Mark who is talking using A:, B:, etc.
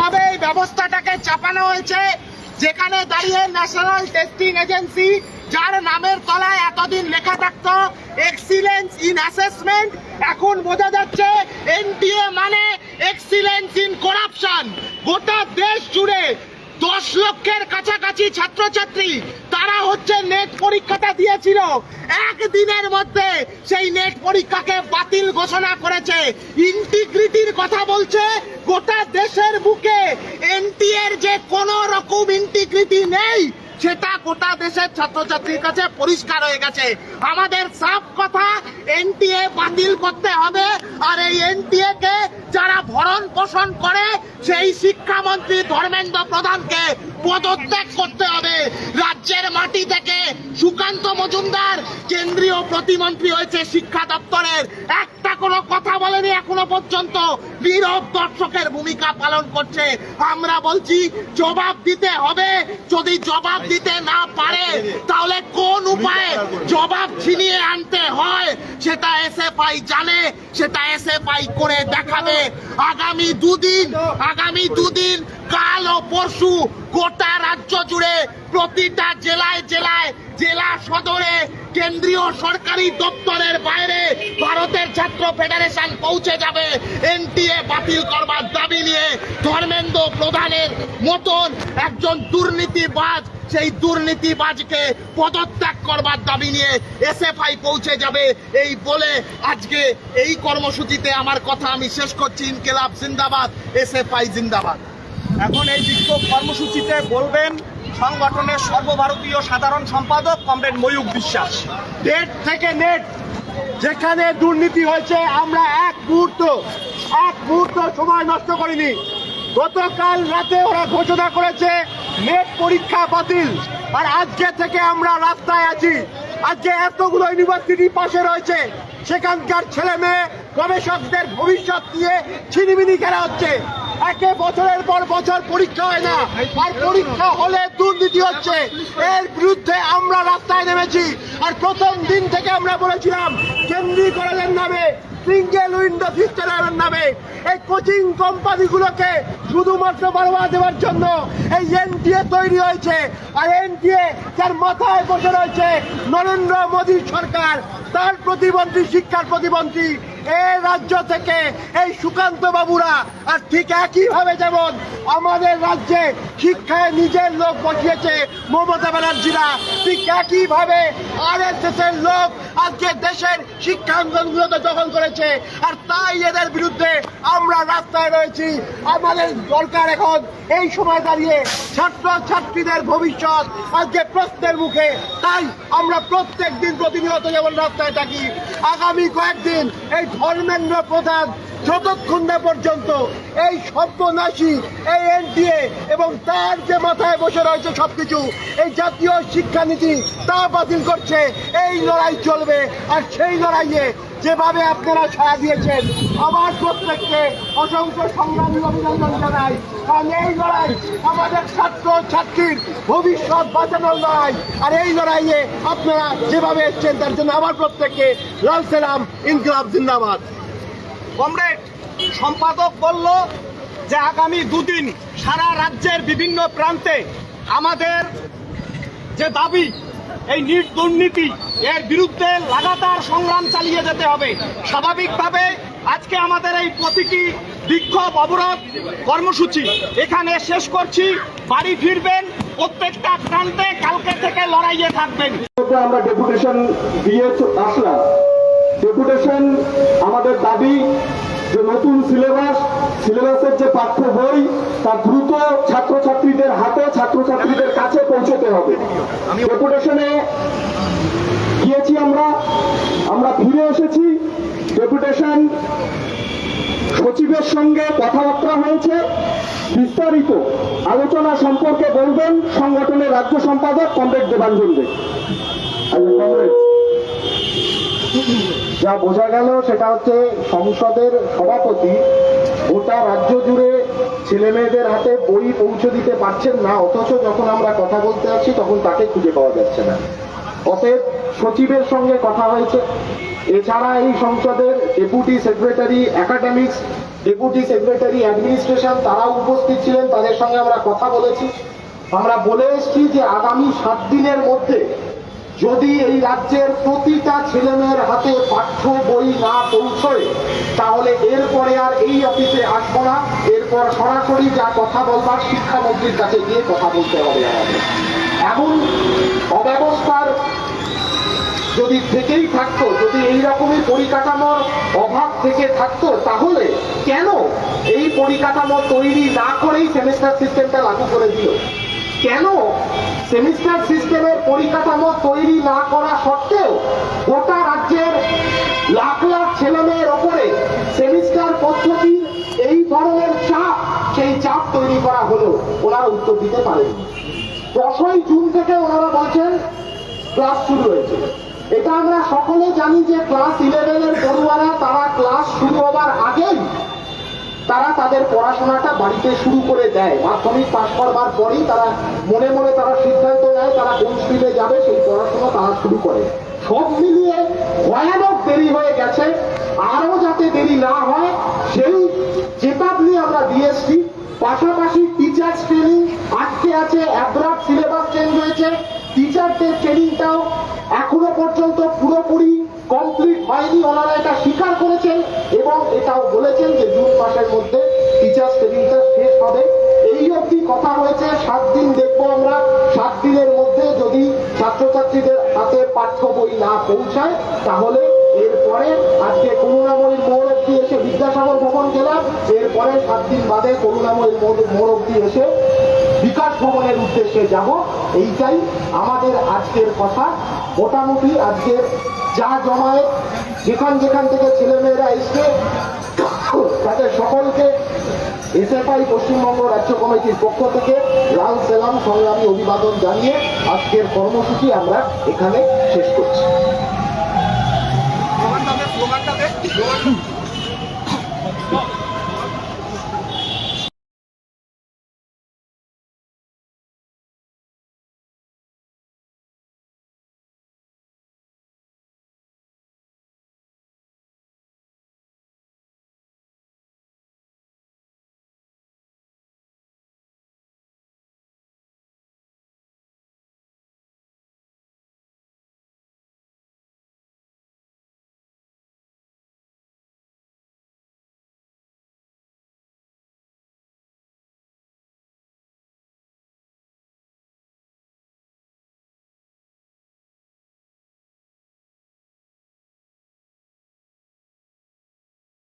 A: ভাবে এই ব্যবস্থাটাকে চাপানো হয়েছে, যেখানে দাঁড়িয়ে ন্যাশনাল টেস্টিং এজেন্সি যার নামের তলায় এতদিন লেখা থাকত এক্সিলেন্স ইন অ্যাসেসমেন্ট এখন বোঝা যাচ্ছে এনটিএ মানে এক্সিলেন্স ইন করাপশন গোটা দেশ জুড়ে দশ লক্ষের কাছাকাছি ছাত্রছাত্রী তারা হচ্ছে নেট পরীক্ষাটা দিয়েছিল। একদিনের মধ্যে সেই নেট পরীক্ষাকে বাতিল ঘোষণা করেছে। ইন্টিগ্রিটির কথা বলছে, গোটা দেশের বুকে এনটিএর যে কোনো রকম ইন্টিগ্রিটি নেই, সেটা গোটা দেশের ছাত্রছাত্রীর কাছে পরিষ্কার হয়ে গেছে। আমাদের সাফ কথা এনটিএ বাতিল করতে হবে, আর এই এনটিএ কে যারা ভরণ পোষণ করে সেই শিক্ষামন্ত্রী ধর্মেন্দ্র প্রধানকে পদত্যাগ করতে হবে। রাজ্যের মাটি থেকে সুকান্ত মজুমদার কেন্দ্রীয় প্রতিমন্ত্রী হয়েছে শিক্ষা দপ্তরের। একটা কোনো কথা বলেনি এখনও পর্যন্ত। নীরব দর্শকের ভূমিকা পালন করছে। আমরা বলছি, জবাব দিতে হবে। যদি জবাব দিতে না পারে, তাহলে কোন উপায়ে জবাব ছিনিয়ে আনতে হয়? সেটা এসএফআই জানে, সেটা এসএফআই করে দেখাবে। আগামী দুদিন আগামী দুদিন, কাল ও পরশু গোটা রাজ্য জুড়ে প্রতিটা জেলায় জেলায় জেলা সদরে কেন্দ্রীয় সরকারি দপ্তরের বাইরে ভারতের ছাত্র ফেডারেশন পৌঁছে যাবে। এনটিএ বাতিল করবার দাবি নিয়ে ধর্মেন্দ্র প্রধানের মতন একজন দুর্নীতিবাজ সেই দুর্নীতিবাজকে পদত্যাগ করবার দাবি নিয়ে এসএফআই পৌঁছে যাবে। এই বলে আজকে এই কর্মসূচিতে আমার কথা আমি শেষ করছি। ইনকেলাব জিন্দাবাদ এসএফআই জিন্দাবাদ।
B: এখন এই বিক্ষোভ কর্মসূচিতে বলবেন সংগঠনের সর্বভারতীয় সাধারণ সম্পাদক কমরেড ময়ূক বিশ্বাস।
C: নেট থেকে নেট যেখানে দুর্নীতি হয়েছে আমরা এক মুহূর্ত এক মুহূর্ত সময় নষ্ট করিনি। গতকাল রাতে ওরা ঘোষণা করেছে নেট পরীক্ষা বাতিল। আর আজকে থেকে আমরা রাস্তায় আছি। আজকে এতগুলো ইউনিভার্সিটি পাশে রয়েছে। সেখানকার ছেলে মেয়ে, গবেষকদের ভবিষ্যৎ নিয়ে ছিনিমিনি খেলা হচ্ছে। একে বছরের পর বছর পরীক্ষা হয় না। আর পরীক্ষা হলে দুর্নীতি হচ্ছে। এর বিরুদ্ধে আমরা রাস্তায় নেমেছি। আর প্রথম দিন থেকে আমরা বলেছিলাম কেন্দ্রীকরণের নামে সিঙ্গেল উইন্ডো সিস্টেমের নামে এই কোচিং কোম্পানিগুলোকে শুধুমাত্র বারোয়া দেওয়ার জন্য এই এনটিএ তৈরি হয়েছে। আর এনটিএ যার মাথায় বসে রয়েছে নরেন্দ্র মোদী সরকার। তার প্রতিমন্ত্রী শিক্ষার প্রতিমন্ত্রী এই রাজ্য থেকে এই সুকান্ত বাবুরা। আর ঠিক একইভাবে যেমন আমাদের রাজ্যে শিক্ষায় নিজের লোক বসিয়েছে মমতা ব্যানার্জিরা, ঠিক একইভাবে আর এর লোক আজকে দেশের শিক্ষাঙ্গনগুলোকে দখল করেছে। আর তাই এদের বিরুদ্ধে আমরা রাস্তায় রয়েছি। আমাদের দরকার এখন এই সময় দাঁড়িয়ে ছাত্র ছাত্রীদের ভবিষ্যৎ আজকে প্রশ্নের মুখে। তাই আমরা প্রত্যেক দিন প্রতিনিয়ত যেমন রাস্তায় থাকি আগামী কয়েকদিন এই ধর্মেন্দ্র প্রধান যতক্ষণ না পর্যন্ত এই সর্বনাশী এই এনটিএ এবং তার যে মাথায় বসে রয়েছে সব কিছু এই জাতীয় শিক্ষানীতি তা বাতিল করছে, এই লড়াই চলবে। আর সেই লড়াইয়ে যেভাবে আপনারা ছায়া দিয়েছেন, আমার প্রত্যেককে অসংখ্য সংগ্রামী অভিনন্দন জানাই। কারণ এই লড়াই আমাদের ছাত্র ছাত্রীর ভবিষ্যৎ বাঁচানোর লড়াই। আর এই লড়াইয়ে আপনারা যেভাবে এসছেন, তার জন্য আমার প্রত্যেককে লাল সেলাম, ইনকলাব জিন্দাবাদ।
B: কমরেড সম্পাদক বলল যে আগামী দুদিন সারা রাজ্যের বিভিন্ন প্রান্তে আমাদের যে দাবি, এই নিট দুর্নীতি, এর বিরুদ্ধে লাগাতার সংগ্রাম চালিয়ে যেতে হবে। স্বাভাবিকভাবে আজকে আমাদের এই প্রতীকী বিক্ষোভ অবরোধ কর্মসূচি। এখানে শেষ করছি, বাড়ি ফিরবেন, প্রত্যেকটা প্রান্তে কালকে থেকে লড়াইয়ে থাকবেন।
D: আমরা ডেপুটেশন দিয়ে আসলাম। ডেপুটেশন আমাদের দাবি যে নতুন সিলেবাস সিলেবাসের যে পাঠ্য বই তা দ্রুত ছাত্রছাত্রীদের হাতে ছাত্রছাত্রীদের কাছে পৌঁছতে হবে। ডেপুটেশনে গিয়েছি আমরা আমরা ফিরে এসেছি। ডেপুটেশন সচিবের সঙ্গে কথাবার্তা হয়েছে। বিস্তারিত আলোচনা সম্পর্কে বলবেন সংগঠনের রাজ্য সম্পাদক কমরেড দেবাঞ্জন দে। আচ্ছা, কমরেড, যা বোঝা গেল সেটা হচ্ছে সংসদের সভাপতি গোটা রাজ্য জুড়ে ছেলে মেয়েদের হাতে বই পৌঁছে দিতে পারছেন না, অথচ যখন আমরা কথা বলতে আসছি তখন তাকে খুঁজে পাওয়া যাচ্ছে না। অতএব সচিবের সঙ্গে কথা হয়েছে। এছাড়া এই সংসদের deputy secretary, academics, deputy secretary administration তারা উপস্থিত ছিলেন, তাদের সঙ্গে আমরা কথা বলেছি। আমরা বলে এসেছি যে আগামী সাত দিনের মধ্যে যদি এই রাজ্যের প্রতিটা ছেলেমেয়ের হাতে পাঠ্য বই না পৌঁছয়, তাহলে এরপরে আর এই অফিসে আসব না। এরপর সরাসরি যা কথা বলবার শিক্ষামন্ত্রীর কাছে গিয়ে কথা বলতে হবে এমন অব্যবস্থার যদি থেকেই থাকতো, যদি এই রকমই পরিকাঠামোর অভাব থেকে থাকতো, তাহলে কেন এই পরিকাঠামো তৈরি না করেই সেমিস্টার সিস্টেমটা লাগু করে দিল? কেন? সেমিস্টার সিস্টেমের পরিকাঠামো তৈরি না করা সত্ত্বেও গোটা রাজ্যের লাখ লাখ ছেলেমেয়ের ওপরে সেমিস্টার পদ্ধতির এই ধরনের চাপ, সেই চাপ তৈরি করা হলো। ওনারা উত্তর দিতে পারেনি দশই জুন থেকে ওনারা বলছেন, ক্লাস শুরু হয়েছে। এটা আমরা সকলে জানি যে ক্লাস ইলেভেনের পড়ুয়ারা, তারা ক্লাস শুরু হবার আগেই তারা তাদের পড়াশোনাটা বাড়িতে শুরু করে দেয়। মাধ্যমিক পাশ করবার পরেই তারা মনে মনে তারা সিদ্ধান্ত নেয়, তারা কোন স্ট্রিমে যাবে, সেই পড়াশোনা তারা শুরু করে। সব মিলিয়ে ভয়ানক দেরি হয়ে গেছে। আরও যাতে দেরি না হয়, সেই চেতাবনি আমরা দিয়ে এসছি। পাশাপাশি টিচার্স ট্রেনিং আজকে আছে অ্যাব্রাপ সিলেবাস চেঞ্জ হয়েছে। টিচারদের ট্রেনিংটাও এখনও স্বীকার করেছেন এবং এটাও বলেছেন যে জুন মাসের মধ্যে টিচার্স ট্রেনিংটা শেষ হবে। এই অবধি কথা হয়েছে, সাত দিন দেখব আমরা। সাত দিনের মধ্যে যদি ছাত্রছাত্রীদের হাতে পাঠ্য বই না পৌঁছায়, তাহলে এরপরে আজকে করুণাময়ীর মোড় অব্দি এসে বিদ্যাসাগর ভবন গেলাম। এরপরে সাত দিন বাদে করুণাময়ীর মোড় অব্দি এসে বিকাশ ভবনের উদ্দেশ্যে যাব। এইটাই আমাদের আজকের কথা। মোটামুটি আজকের যা জমায়, যেখান যেখান থেকে ছেলেমেয়েরা এসছে, তাদের সকলকে এসএফআই পশ্চিমবঙ্গ রাজ্য কমিটির পক্ষ থেকে লাল সেলাম সংগ্রামী অভিবাদন জানিয়ে আজকের কর্মসূচি আমরা এখানে শেষ করছি।